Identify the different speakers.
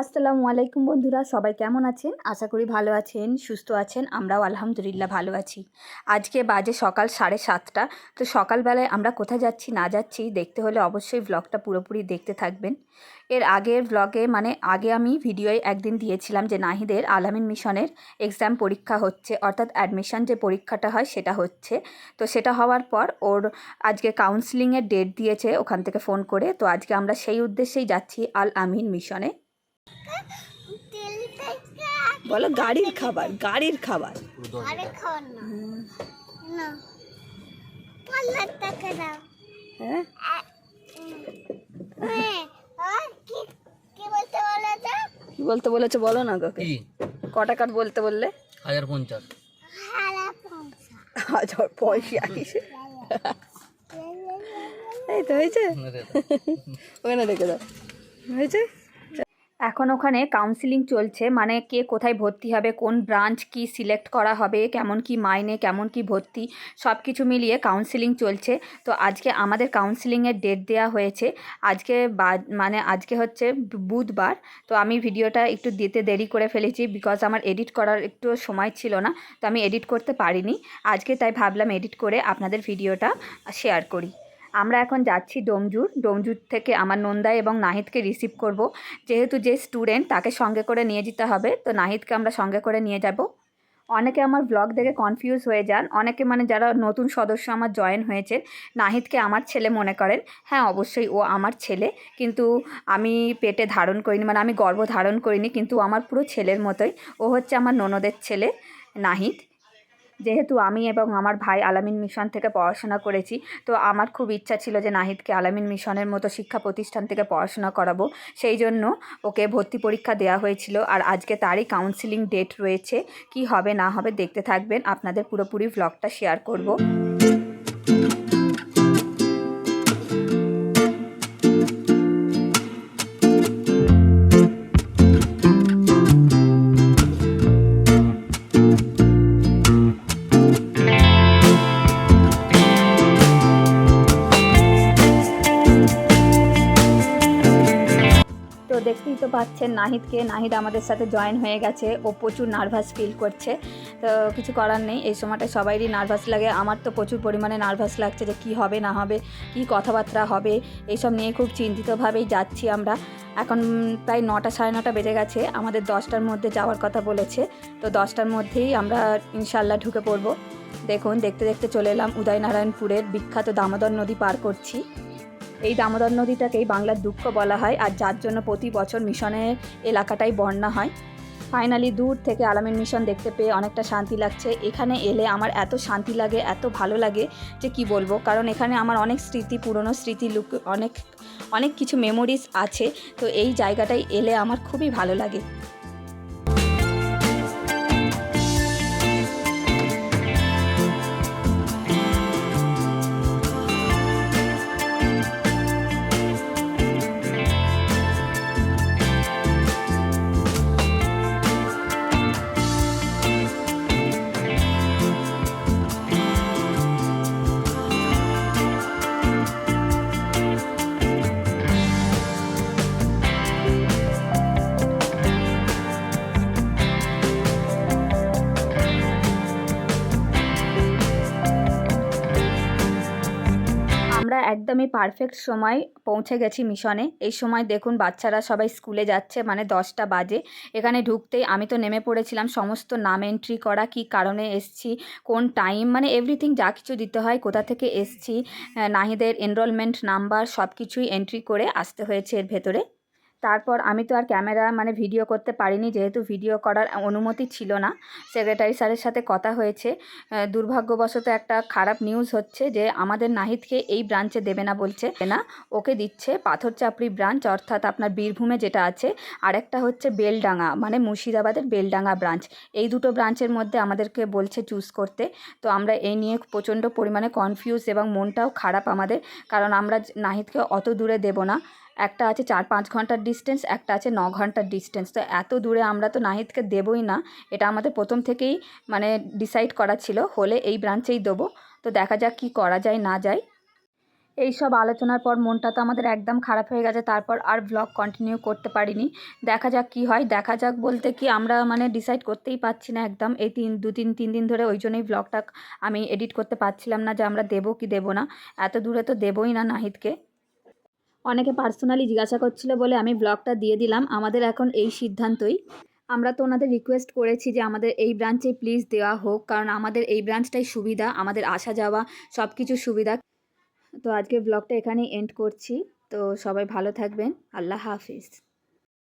Speaker 1: আসসালামু আলাইকুম বন্ধুরা, সবাই কেমন আছেন? আশা করি ভালো আছেন, সুস্থ আছেন, আমরাও আলহামদুলিল্লাহ ভালো আছি। আজকে বাজে সকাল সাড়ে সাতটা, তো সকালবেলায় আমরা কোথায় যাচ্ছি না যাচ্ছি দেখতে হলে অবশ্যই ব্লগটা পুরোপুরি দেখতে থাকবেন। এর আগের ব্লগে মানে আগে আমি ভিডিওয়ে একদিন দিয়েছিলাম যে নাহিদের আলামিন মিশনের এক্সাম পরীক্ষা হচ্ছে, অর্থাৎ অ্যাডমিশন যে পরীক্ষাটা হয় সেটা হচ্ছে। তো সেটা হওয়ার পর ওর আজকে কাউন্সিলিংয়ের ডেট দিয়েছে ওখান থেকে ফোন করে, তো আজকে আমরা সেই উদ্দেশ্যেই যাচ্ছি আল আমিন মিশনে। বলো গাড়ির খাবার গাড়ির খাবার। হ্যাঁ?
Speaker 2: কি কি বলতে
Speaker 1: বলেছে? বলো না কাকে
Speaker 3: কি?
Speaker 1: কটা কাট বলতে বললে?
Speaker 3: হাজার পঞ্চাশ।
Speaker 1: হাজার পয়সা এই তো হয়েছে? ওখানে রেখে দাও। হয়েছে? এখন ওখানে কাউন্সিলিং চলছে মানে কে কোথায় ভর্তি হবে, কোন ব্রাঞ্চ কি সিলেক্ট করা হবে, কেমন কি মাইনে, কেমন কি ভর্তি সব কিছু মিলিয়ে কাউন্সিলিং চলছে। তো আজকে আমাদের কাউন্সিলিংয়ের ডেট দেওয়া হয়েছে। আজকে মানে আজকে হচ্ছে বুধবার। তো আমি ভিডিওটা একটু দিতে দেরি করে ফেলেছি বিকজ আমার এডিট করার একটু সময় ছিল না, তো আমি এডিট করতে পারিনি। আজকে তাই ভাবলাম এডিট করে আপনাদের ভিডিওটা শেয়ার করি। আমরা এখন যাচ্ছি ডোমজুর। ডোমজুর থেকে আমার নন্দা এবং নাহিদকে রিসিভ করব। যেহেতু যে স্টুডেন্ট তাকে সঙ্গে করে নিয়ে যেতে হবে। তো নাহিদকে আমরা সঙ্গে করে নিয়ে যাব। অনেকে আমার ব্লগ দেখে কনফিউজ হয়ে যান। অনেকে মানে যারা নতুন সদস্য আমার জয়েন হয়েছে নাহিদকে আমার ছেলে মনে করেন। হ্যাঁ অবশ্যই ও আমার ছেলে। কিন্তু আমি পেটে ধারণ করিনি মানে আমি গর্ভ ধারণ করিনি। কিন্তু আমার পুরো ছেলের মতোই। ও হচ্ছে আমার ননদের ছেলে, নাহিদ। যেহেতু আমি এবং আমার ভাই আলামিন মিশন থেকে পড়াশোনা করেছি, তো আমার খুব ইচ্ছা ছিল যে নাহিদকে আলামিন মিশনের মতো শিক্ষা প্রতিষ্ঠান থেকে পড়াশোনা করাবো। সেই জন্য ওকে ভর্তি পরীক্ষা দেওয়া হয়েছিল আর আজকে তারই কাউন্সিলিং ডেট রয়েছে। কি হবে না হবে দেখতে থাকবেন। আপনাদের পুরোপুরি ব্লগটা শেয়ার করব। দেখতেই তো পাচ্ছেন নাহিদকে। নাহিদ আমাদের সাথে জয়েন হয়ে গেছে ও প্রচুর নার্ভাস ফিল করছে। তো কিছু করার নেই, এই সময়টা সবাইরই নার্ভাস লাগে। আমার তো প্রচুর পরিমাণে নার্ভাস লাগছে যে কি হবে, না হবে, কি কথাবার্তা হবে, এইসব নিয়ে খুব চিন্তিতভাবেই যাচ্ছি আমরা। এখন প্রায় নটা সাড়ে নটা বেজে গেছে, আমাদের দশটার মধ্যে যাওয়ার কথা বলেছে। তো দশটার মধ্যেই আমরা ইনশাল্লাহ ঢুকে পড়ব। দেখুন, দেখতে দেখতে চলে এলাম উদয়নারায়ণপুরের বিখ্যাত দামোদর নদী পার করছি। এই দামোদর নদীটাকেই বাংলার দুঃখ বলা হয় আর যার জন্য প্রতি বছর মিশনের এলাকাটাই বন্যা হয়। ফাইনালি দূর থেকে আলামিন মিশন দেখতে পেয়ে অনেকটা শান্তি লাগছে। এখানে এলে আমার এত শান্তি লাগে, এত ভালো লাগে যে কি বলব? কারণ এখানে আমার অনেক স্মৃতি, পুরনো স্মৃতি, লুক, অনেক অনেক কিছু মেমোরিজ আছে। তো এই জায়গাটায় এলে আমার খুবই ভালো লাগে। একদমই পারফেক্ট সময় পৌঁছে গেছি মিশনে। এই সময় দেখুন বাচ্চারা সবাই স্কুলে যাচ্ছে মানে দশটা বাজে। এখানে ঢুকতেই আমি তো নেমে পড়েছিলাম, সমস্ত নাম এন্ট্রি করা, কি কারণে এসছি, কোন টাইম মানে এভরিথিং যা কিছু দিতে হয় কোথা থেকে এসছি নাহিদের এনরোলমেন্ট নাম্বার সব কিছুই এন্ট্রি করে আসতে হয়েছে এর ভেতরে। তারপর আমি তো আর ক্যামেরা মানে ভিডিও করতে পারিনি, যেহেতু ভিডিও করার অনুমতি ছিল না। সেক্রেটারি স্যারের সাথে কথা হয়েছে। দুর্ভাগ্যবশত একটা খারাপ নিউজ হচ্ছে যে আমাদের নাহিদকে এই ব্রাঞ্চে দেবে না বলছে। না, ওকে দিচ্ছে পাথরচাপড়ি ব্রাঞ্চ অর্থাৎ আপনার বীরভূমে যেটা আছে। আরেকটা হচ্ছে বেলডাঙ্গা মানে মুর্শিদাবাদের বেলডাঙ্গা ব্রাঞ্চ এই দুটো ব্রাঞ্চের মধ্যে আমাদেরকে বলছে চুজ করতে। তো আমরা এই নিয়ে প্রচণ্ড পরিমাণে কনফিউজ এবং মনটাও খারাপ আমাদের, কারণ আমরা নাহিদকে অত দূরে দেব না। একটা আছে চার পাঁচ ঘণ্টার ডিস্টেন্স একটা আছে ন ঘণ্টার ডিস্টেন্স তো এত দূরে আমরা তো নাহিদকে দেবই না। এটা আমাদের প্রথম থেকেই মানে ডিসাইড করা ছিল, হলে এই ব্রাঞ্চেই দেবো। তো দেখা যাক কী করা যায়, না যায়। এই সব আলোচনার পর মনটা তো আমাদের একদম খারাপ হয়ে গেছে, তারপর আর ব্লগ কন্টিনিউ করতে পারিনি। দেখা যাক কি হয়, দেখা যাক বলতে কি আমরা মানে ডিসাইড করতেই পারছি না একদম। এই তিন, দু তিন তিন দিন ধরে ওই জন্যই ব্লগটা আমি এডিট করতে পারছিলাম না যে আমরা দেবো কি দেবো না। এত দূরে তো দেবোই না নাহিদকে। অনেকে পার্সোনালি জিজ্ঞাসা করছিল বলে আমি ব্লগটা দিয়ে দিলাম। আমাদের এখন এই সিদ্ধান্তই। আমরা তো ওনাদের রিকোয়েস্ট করেছি যে আমাদের এই ব্রাঞ্চে প্লিজ দেওয়া হোক, কারণ আমাদের এই ব্রাঞ্চটাই সুবিধা, আমাদের আসা যাওয়া সব কিছু সুবিধা। তো আজকে ব্লগটা এখানেই এন্ড করছি। তো সবাই ভালো থাকবেন। আল্লাহ হাফিজ।